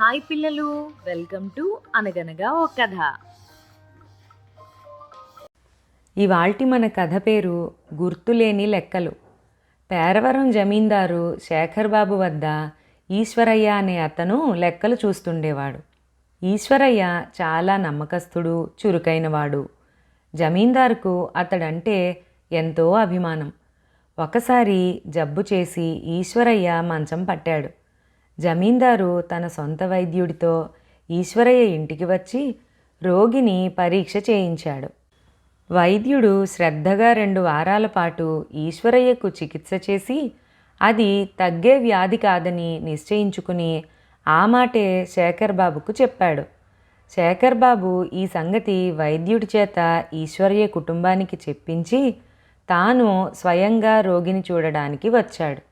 Hi పిల్లలు welcome to అనగనగా ఓ కథ. ఇవాల్టి మన కథ పేరు గుర్తులేని లెక్కలు. పేరవరం జమీందారు శేఖర్ బాబు వద్ద ఈశ్వరయ్య అనే అతను లెక్కలు చూస్తుండేవాడు. ఈశ్వరయ్య చాలా నమ్మకస్తుడు చురుకైనవాడు. జమీందారుకు అతడంటే ఎంతో అభిమానం. ఒకసారి జబ్బు చేసి ఈశ్వరయ్య మంచం పట్టాడు. జమీందారు తన సొంత వైద్యుడితో ఈశ్వరయ్య ఇంటికి వచ్చి రోగిని పరీక్ష చేయించాడు. వైద్యుడు శ్రద్ధగా రెండు వారాల పాటు ఈశ్వరయ్యకు చికిత్స చేసి అది తగ్గే వ్యాధి కాదని నిశ్చయించుకుని ఆ మాటే శేఖర్ బాబుకు చెప్పాడు. శేఖర్ బాబు ఈ సంగతి వైద్యుడి చేత ఈశ్వరయ్య కుటుంబానికి చెప్పించి తాను స్వయంగా రోగిని చూడడానికి వచ్చాడు.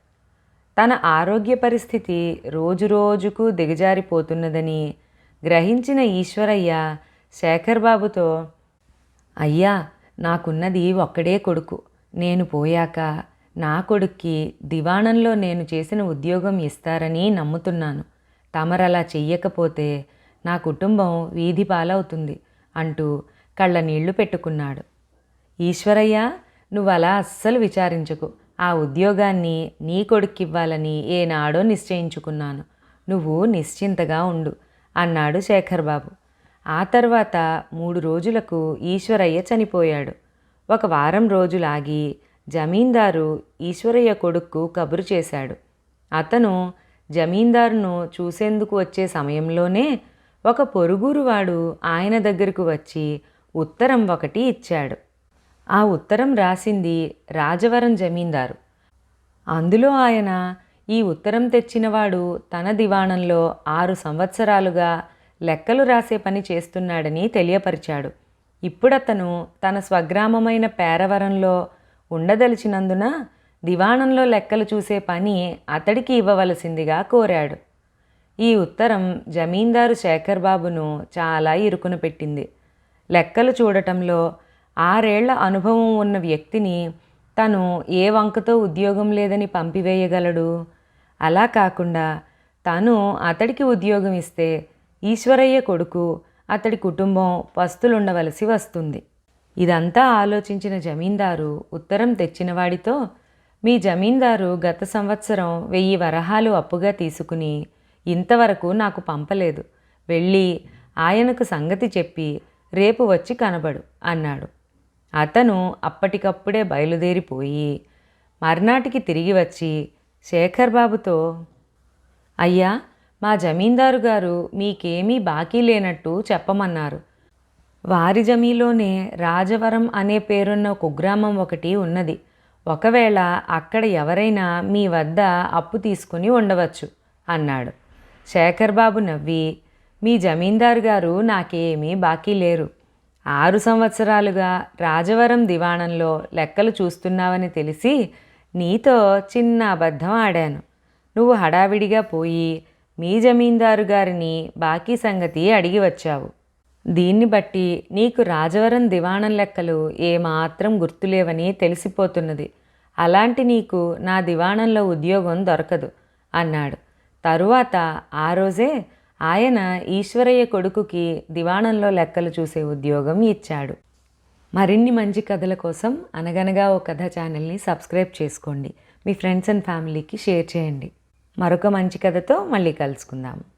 తన ఆరోగ్య పరిస్థితి రోజురోజుకు దిగజారిపోతున్నదని గ్రహించిన ఈశ్వరయ్య శేఖర్ బాబుతో అయ్యా నాకున్నది ఒక్కడే కొడుకు. నేను పోయాక నా కొడుక్కి దివాణంలో నేను చేసిన ఉద్యోగం ఇస్తారని నమ్ముతున్నాను. తమరలా చెయ్యకపోతే నా కుటుంబం వీధి పాలవుతుంది అంటూ కళ్ళ నీళ్ళు పెట్టుకున్నాడు. ఈశ్వరయ్య నువ్వు అలా అస్సలు విచారించకు. ఆ ఉద్యోగాన్ని నీ కొడుక్కివ్వాలని ఏనాడో నిశ్చయించుకున్నాను. నువ్వు నిశ్చింతగా ఉండు అన్నాడు శేఖర్ బాబు ఆ తర్వాత మూడు రోజులకు ఈశ్వరయ్య చనిపోయాడు. ఒక వారం రోజులాగి జమీందారు ఈశ్వరయ్య కొడుక్కు కబురు చేశాడు. అతను జమీందారును చూసేందుకు వచ్చే సమయంలోనే ఒక పొరుగురు వాడు ఆయన దగ్గరకు వచ్చి ఉత్తరం ఒకటి ఇచ్చాడు. ఆ ఉత్తరం రాసింది రాజవరం జమీందారు. అందులో ఆయన ఈ ఉత్తరం తెచ్చినవాడు తన దివాణంలో ఆరు సంవత్సరాలుగా లెక్కలు రాసే పని చేస్తున్నాడని తెలియపరిచాడు. ఇప్పుడతను తన స్వగ్రామమైన పేరవరంలో ఉండదలిచినందున దివాణంలో లెక్కలు చూసే పని అతడికి ఇవ్వవలసిందిగా కోరాడు. ఈ ఉత్తరం జమీందారు శేఖర్ బాబును చాలా ఇరుకున పెట్టింది. లెక్కలు చూడటంలో ఆరేళ్ళ అనుభవం ఉన్న వ్యక్తిని తను ఏ వంకతో ఉద్యోగం లేదని పంపివేయగలడు? అలా కాకుండా తను అతడికి ఉద్యోగం ఇస్తే ఈశ్వరయ్య కొడుకు అతడి కుటుంబం పస్తులుండవలసి వస్తుంది. ఇదంతా ఆలోచించిన జమీందారు ఉత్తరం తెచ్చినవాడితో మీ జమీందారు గత సంవత్సరం వెయ్యి వరహాలు అప్పుగా తీసుకుని ఇంతవరకు నాకు పంపలేదు. వెళ్ళి ఆయనకు సంగతి చెప్పి రేపు వచ్చి కనబడు అన్నాడు. అతను అప్పటికప్పుడే బయలుదేరిపోయి మర్నాటికి తిరిగి వచ్చి శేఖర్ బాబుతో అయ్యా మా జమీందారు గారు మీకేమీ బాకీ లేనట్టు చెప్పమన్నారు. వారి జమీలోనే రాజవరం అనే పేరున్న కుగ్రామం ఒకటి ఉన్నది. ఒకవేళ అక్కడ ఎవరైనా మీ వద్ద అప్పు తీసుకుని ఉండవచ్చు అన్నాడు. శేఖర్ బాబు నవ్వి మీ జమీందారు గారు నాకేమీ బాకీ లేరు. ఆరు సంవత్సరాలుగా రాజవరం దివాణంలో లెక్కలు చూస్తున్నావని తెలిసి నీతో చిన్న అబద్ధం ఆడాను. నువ్వు హడావిడిగా పోయి మీ జమీందారు గారిని బాకీ సంగతి అడిగి వచ్చావు. దీన్ని బట్టి నీకు రాజవరం దివాణం లెక్కలు ఏమాత్రం గుర్తులేవని తెలిసిపోతున్నది. అలాంటి నీకు నా దివాణంలో ఉద్యోగం దొరకదు అన్నాడు. తరువాత ఆ రోజే ఆయన ఈశ్వరయ్య కొడుకుకి దివాణంలో లెక్కలు చూసే ఉద్యోగం ఇచ్చాడు. మరిన్ని మంచి కథల కోసం అనగనగా ఓ కథ ఛానల్ని సబ్స్క్రైబ్ చేసుకోండి. మీ ఫ్రెండ్స్ అండ్ ఫ్యామిలీకి షేర్ చేయండి. మరొక మంచి కథతో మళ్ళీ కలుసుకుందాము